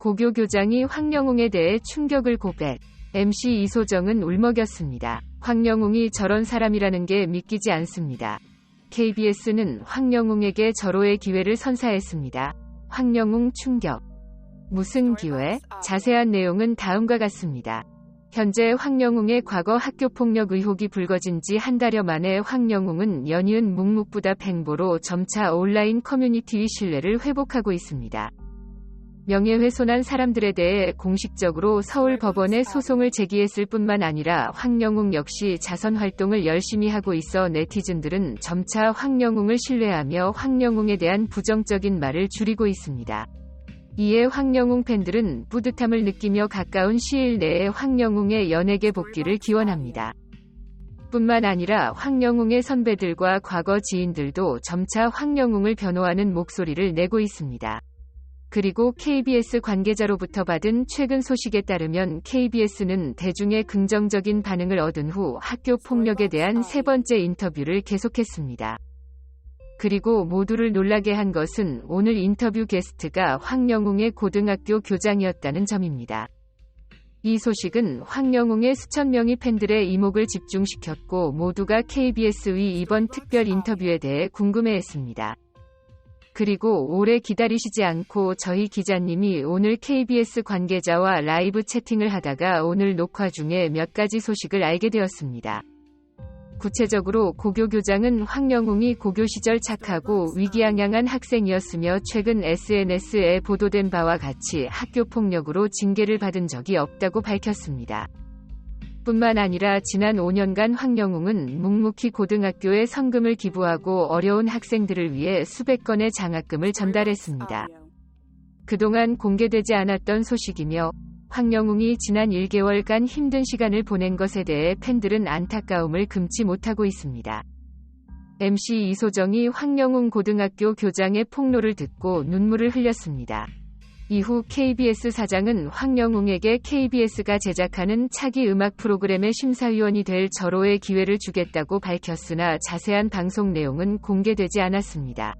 고교 교장이 황영웅에 대해 충격을 고백. MC 이소정은 울먹였습니다. 황영웅이 저런 사람이라는 게 믿기지 않습니다. KBS는 황영웅에게 절호의 기회를 선사했습니다. 황영웅 충격. 무슨 기회? 자세한 내용은 다음과 같습니다. 현재 황영웅의 과거 학교폭력 의혹이 불거진 지 한 달여 만에 황영웅은 연이은 묵묵부답 행보로 점차 온라인 커뮤니티의 신뢰를 회복하고 있습니다. 명예훼손한 사람들에 대해 공식적으로 서울 법원에 소송을 제기했을 뿐만 아니라 황영웅 역시 자선 활동을 열심히 하고 있어 네티즌들은 점차 황영웅을 신뢰하며 황영웅에 대한 부정적인 말을 줄이고 있습니다. 이에 황영웅 팬들은 뿌듯함을 느끼며 가까운 시일 내에 황영웅의 연예계 복귀를 기원합니다. 뿐만 아니라 황영웅의 선배들과 과거 지인들도 점차 황영웅을 변호하는 목소리를 내고 있습니다. 그리고 KBS 관계자로부터 받은 최근 소식에 따르면 KBS는 대중의 긍정적인 반응을 얻은 후 학교 폭력에 대한 세 번째 인터뷰를 계속했습니다. 그리고 모두를 놀라게 한 것은 오늘 인터뷰 게스트가 황영웅의 고등학교 교장이었다는 점입니다. 이 소식은 황영웅의 수천 명의 팬들의 이목을 집중시켰고 모두가 KBS의 이번 특별 인터뷰에 대해 궁금해했습니다. 그리고 오래 기다리시지 않고 저희 기자님이 오늘 KBS 관계자와 라이브 채팅을 하다가 오늘 녹화 중에 몇 가지 소식을 알게 되었습니다. 구체적으로 고교 교장은 황영웅이 고교 시절 착하고 위기양양한 학생이었으며 최근 SNS에 보도된 바와 같이 학교 폭력으로 징계를 받은 적이 없다고 밝혔습니다. 뿐만 아니라 지난 5년간 황영웅은 묵묵히 고등학교에 성금을 기부하고 어려운 학생들을 위해 수백 건의 장학금을 전달했습니다. 그동안 공개되지 않았던 소식이며 황영웅이 지난 1개월간 힘든 시간을 보낸 것에 대해 팬들은 안타까움을 금치 못하고 있습니다. MC 이소정이 황영웅 고등학교 교장의 폭로를 듣고 눈물을 흘렸습니다. 이후 KBS 사장은 황영웅에게 KBS가 제작하는 차기 음악 프로그램의 심사위원이 될 절호의 기회를 주겠다고 밝혔으나 자세한 방송 내용은 공개되지 않았습니다.